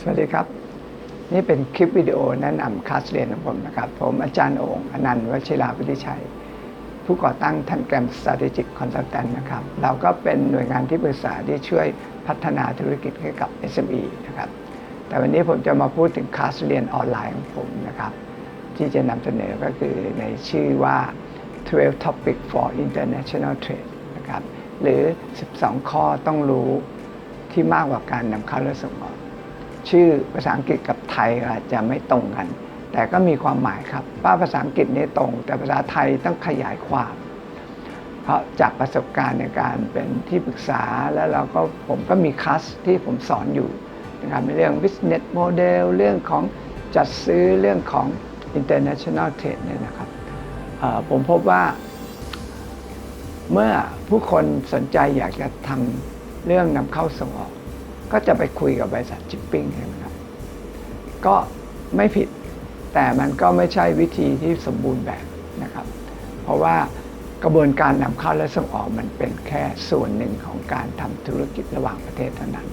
สวัสดีครับ นี่เป็นคลิปวิดีโอแนะนำคลาสเรียนของผมนะครับ ผมอาจารย์โองค์อนันต์วชิราวิทิชัย ผู้ก่อตั้งทันแกรม Strategic Consultant นะครับ เราก็เป็นหน่วยงานที่ปรึกษาที่ช่วยพัฒนาธุรกิจให้กับ SME นะครับ แต่วันนี้ผมจะมาพูดถึงคลาสเรียนออนไลน์ของผมนะครับ ที่จะนำเสนอก็คือในชื่อว่า 12 Topic for International Trade นะครับ หรือ 12 ข้อต้องรู้ที่มากกว่าการนำเข้าและส่งออก ชื่อภาษาอังกฤษกับไทยอาจจะไม่ตรงกัน แต่ก็มีความหมายครับป้าภาษาอังกฤษนี่ตรง แต่ภาษาไทยต้องขยายความ เพราะจากประสบการณ์ในการเป็นที่ปรึกษาแล้วเราก็ผมก็มีคลาสที่ผมสอนอยู่นะครับในเรื่อง business model เรื่องของจัดซื้อเรื่องของ international trade เนี่ยนะครับผมพบว่า เมื่อผู้คนสนใจอยากจะทำเรื่องนำเข้าส่งออก ก็จะไปคุยกับบริษัทชิปปิ้งใช่ไหมครับก็ไม่ผิดแต่มันก็ไม่ใช่วิธีที่สมบูรณ์แบบนะครับ เพราะว่ากระบวนการนำเข้าและส่งออกมันเป็นแค่ส่วนหนึ่งของการทำธุรกิจระหว่างประเทศเท่านั้น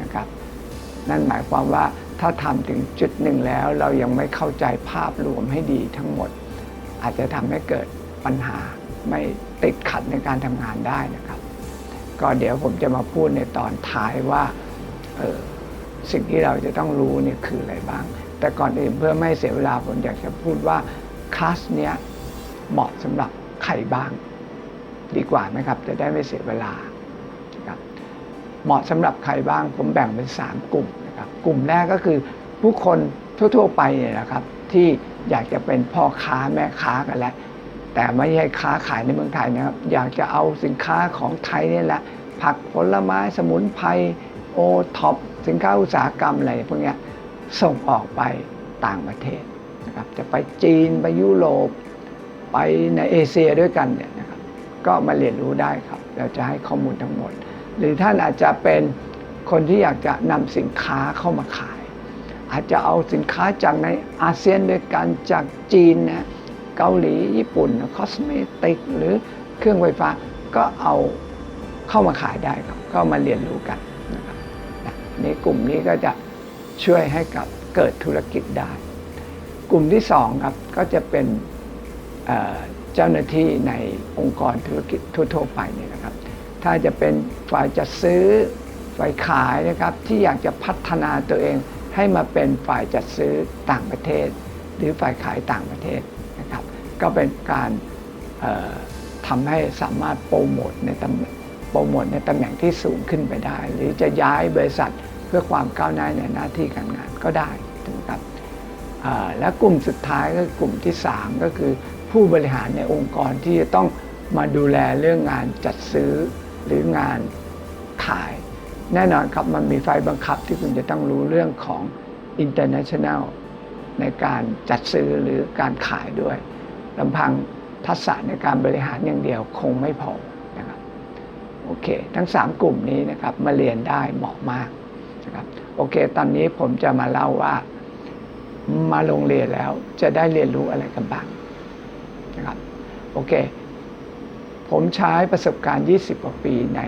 นะครับ นั่นหมายความว่าถ้าทำถึงจุดหนึ่งแล้วเรายังไม่เข้าใจภาพรวมให้ดีทั้งหมด อาจจะทำให้เกิดปัญหาไม่ติดขัดในการทำงานได้นะครับ ก็เดี๋ยวผมจะมาพูดในตอนท้ายว่า เออสิ่งที่เราจะต้องรู้เนี่ยคืออะไรบ้าง แต่ก่อนอื่นเพื่อไม่เสียเวลาผมอยากจะพูดว่าคลาสเนี้ยเหมาะสำหรับใครบ้าง ดีกว่าไหมครับ จะได้ไม่เสียเวลาครับเหมาะสำหรับใครบ้าง ผมแบ่งเป็น 3 กลุ่มนะครับ กลุ่มแรกก็คือผู้คนทั่วๆไปเนี่ยนะครับ ที่อยากจะเป็นพ่อค้าแม่ค้ากันแล้วแต่ไม่ใช่ค้าขายในเมืองไทยนะครับ อยากจะเอาสินค้าของไทยนี่แหละ ผักผลไม้สมุนไพร โอท็อปสินค้าอุตสาหกรรมอะไรพวกนี้ส่งออกไปต่างประเทศนะครับจะไปจีนไปยุโรป ไปในเอเชียด้วยกันเนี่ยนะครับก็มาเรียนรู้ได้ครับ เราจะให้ข้อมูลทั้งหมด หรือท่านอาจจะเป็นคนที่อยากจะนำสินค้าเข้ามาขาย อาจจะเอาสินค้าจากในอาเซียนด้วยกันจากจีนนะเกาหลีญี่ปุ่นคอสเมติกหรือเครื่องไฟฟ้าก็เอาเข้ามาขายได้ครับก็มาเรียนรู้กัน นะครับนะในกลุ่มนี้ก็จะช่วยให้กับเกิดธุรกิจได้ กลุ่มที่สองครับก็จะเป็นเจ้าหน้าที่ในองค์กรธุรกิจทั่วๆไปนี่นะครับ ถ้าจะเป็นฝ่ายจัดซื้อฝ่ายขายนะครับที่อยากจะพัฒนาตัวเองให้มาเป็นฝ่ายจัดซื้อต่างประเทศ หรือฝ่ายขายต่างประเทศนะครับ ก็เป็นการเอ่อทำให้สามารถโปรโมทในตำโปรโมทในตำแหน่งที่สูงขึ้นไปได้ หรือจะย้ายบริษัท พื่อความก้าวหน้าในหน้าที่การงานก็ได้นะครับและกลุ่มสุดท้ายก็กลุ่มที่ 3 ก็คือผู้บริหารในองค์กรที่จะต้องมาดูแลเรื่องงานจัดซื้อหรืองานขาย แน่นอนครับมันมีไฟบังคับที่คุณจะต้องรู้เรื่องของ international ในการจัดซื้อหรือการขายด้วยลำพังทักษะในการบริหารอย่างเดียวคงไม่พอนะครับโอเค ทั้ง 3 กลุ่มนี้นะครับมาเรียนได้เหมาะมาก นะครับโอเค ตอนนี้ผมจะมาเล่าว่ามาโรงเรียนแล้วจะได้เรียนรู้อะไรกันบ้างนะครับโอเค ผมใช้ประสบการณ์ 20 กว่าปีใน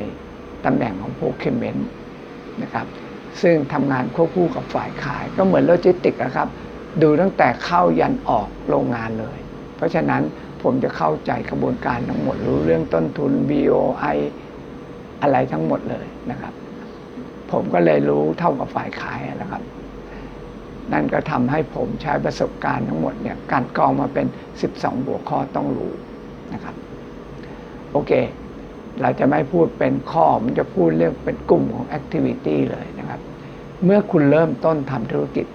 ตำแหน่งของโปรเคมเมนต์นะครับซึ่งทำงานควบคู่กับฝ่ายขาย ก็เหมือนโลจิสติกส์นะครับ ดูตั้งแต่เข้ายันออกโรงงานเลย เพราะฉะนั้นผมจะเข้าใจกระบวนการทั้งหมดรู้เรื่องต้นทุน BOI อะไรทั้งหมดเลยนะครับ ผมก็เลยรู้เท่ากับฝ่ายขายนะครับ นั่นก็ทำให้ผมใช้ประสบการณ์ทั้งหมดเนี่ยการกรองมาเป็น 12 หัวข้อต้องรู้นะครับ โอเค เราจะไม่พูดเป็นข้อมันจะพูดเรื่องเป็นกลุ่มของ activity เลยนะครับ เมื่อคุณเริ่มต้นทำธุรกิจ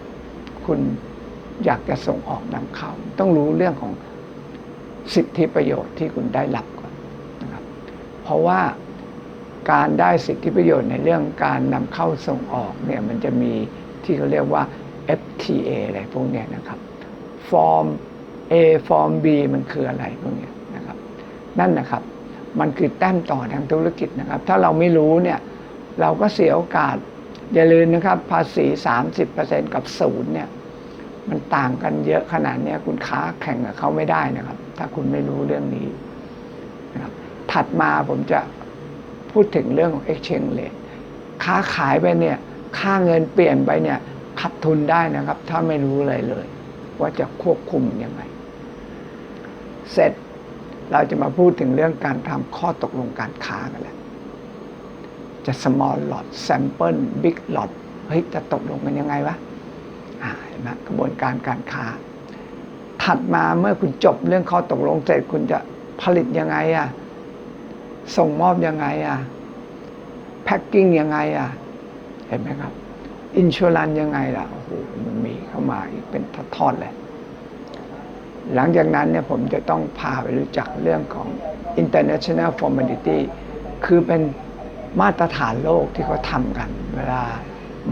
คุณอยากจะส่งออกนำเข้า ต้องรู้เรื่องของสิทธิประโยชน์ที่คุณได้รับก่อนนะครับ เพราะว่า การได้สิทธิประโยชน์ในเรื่องการนำเข้าส่งออกเนี่ยมันจะมีที่เขาเรียกว่า FTA อะไรพวกเนี้ยนะครับฟอร์ม A ฟอร์ม B มันคืออะไรพวกเนี้ยนะครับ นั่นนะครับมันคือแต้มต่อทางธุรกิจนะครับ ถ้าเราไม่รู้เนี่ยเราก็เสียโอกาส อย่าลืมนะครับ ภาษี 30%กับศูนย์เนี่ยมันต่างกันเยอะขนาดนี้คุณค้าแข่งกับเขาไม่ได้นะครับ ถ้าคุณไม่รู้เรื่องนี้นะครับถัดมาผมจะ พูดถึงเรื่องของ exchange rate ค้าขายไปเนี่ยค่าเงินเปลี่ยนไปเนี่ยขาดทุนได้นะครับ ถ้าไม่รู้อะไรเลย ว่าจะควบคุมยังไง เสร็จเราจะมาพูดถึงเรื่องการทำข้อตกลงการค้ากันแหละจะ small lot sample big lot เฮ้ยจะตกลงกันยังไงวะอ่าเห็นไหมกระบวนการการค้า ถัดมาเมื่อคุณจบเรื่องข้อตกลงเสร็จคุณจะผลิตยังไงอะ ส่งมอบยังไงอะแพ็กกิ้งยังไงอะเห็นไหมครับ อินชัวรันยังไงล่ะโอ้โหมันมีเข้ามาอีกเป็นทอดเลย หลังจากนั้นเนี่ยผมจะต้องพาไปรู้จักเรื่องของ international formality คือเป็นมาตรฐานโลกที่เขาทำกัน เวลา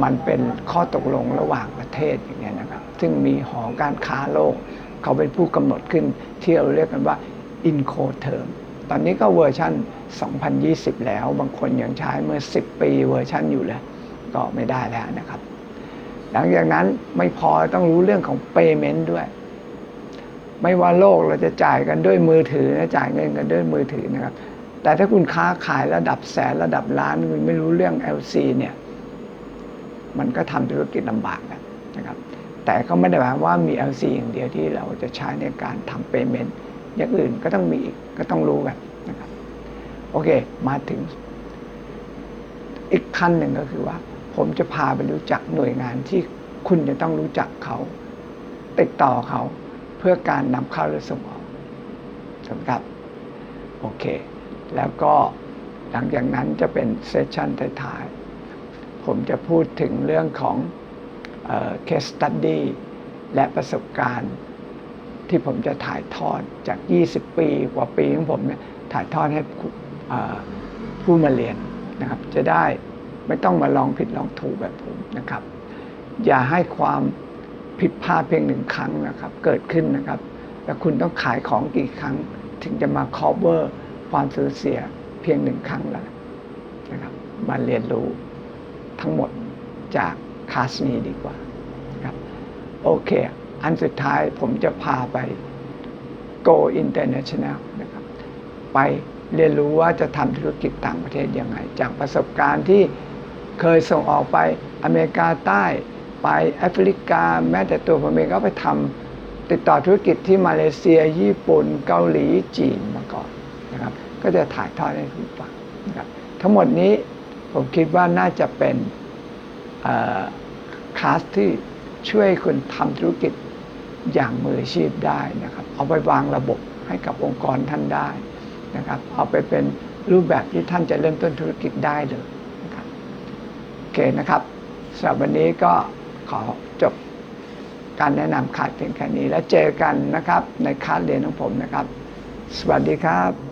มันเป็นข้อตกลงระหว่างประเทศอย่างเงี้ยนะครับ ซึ่งมีหอการค้าโลก เขาเป็นผู้กำหนดขึ้นที่เราเรียกกันว่า Incoterm ตอนนี้ก็เวอร์ชัน2020 แล้ว บางคนยังใช้เมื่อ 10 ปีเวอร์ชันอยู่เลย ก็ไม่ได้แล้วนะครับ หลังจากนั้นไม่พอต้องรู้เรื่องของ payment ด้วย ไม่ว่าโลกเราจะจ่ายกันด้วยมือถือนะจ่ายเงินกันด้วยมือถือนะครับ แต่ถ้าคุณค้าขายระดับแสนระดับล้านคุณไม่รู้เรื่อง LC เนี่ย มันก็ทำธุรกิจลำบากนะครับ แต่ก็ไม่ได้หมายว่ามี LC อย่างเดียวที่เราจะใช้ในการทำ payment อย่างอื่นก็ต้องมีอีกก็ต้องรู้กันนะครับโอเค มาถึง อีกขั้นหนึ่งก็คือว่า ผมจะพาไปรู้จักหน่วยงานที่คุณจะต้องรู้จักเขา ติดต่อเขาเพื่อการนำเข้าหรือส่งออกถูกไหมครับโอเค แล้วก็หลังจากนั้นจะเป็นเซสชันท้ายๆ ผมจะพูดถึงเรื่องของเอ่อ case study และประสบการณ์ ที่ผมจะถ่ายทอดจาก 20 ปีกว่าปีของผมเนี่ยถ่ายทอดให้ผู้มาเรียนนะครับ จะได้ไม่ต้องมาลองผิดลองถูกแบบผมนะครับ อย่าให้ความผิดพลาดเพียงหนึ่งครั้งนะครับ เกิดขึ้นนะครับ แล้วคุณต้องขายของกี่ครั้ง ถึงจะมา cover ความสูญเสียเพียงหนึ่งครั้งละนะครับ มาเรียนรู้ทั้งหมดจากคลาสนี้ดีกว่านะครับโอเค อันสุดท้ายผมจะพาไป go international นะครับ ไปเรียนรู้ว่าจะทำธุรกิจต่างประเทศยังไง จากประสบการณ์ที่เคยส่งออกไปอเมริกาใต้ไปแอฟริกา แม้แต่ตัวผมเองก็ไปทำติดต่อธุรกิจที่มาเลเซีย ญี่ปุ่น เกาหลีจีนมาก่อนนะครับ ก็จะถ่ายทอดให้คุณฟังนะครับทั้งหมดนี้ผมคิดว่าน่าจะเป็นคลาสที่ช่วยคุณทำธุรกิจ อย่างมืออาชีพได้นะครับ เอาไปวางระบบให้กับองค์กรท่านได้นะครับ เอาไปเป็นรูปแบบที่ท่านจะเริ่มต้นธุรกิจได้เลยนะครับโอเคนะครับสำหรับวันนี้ก็ขอจบการแนะนำขาดเพียงแค่นี้ แล้วเจอกันนะครับในคาดเรียนของผมนะครับ สวัสดีครับ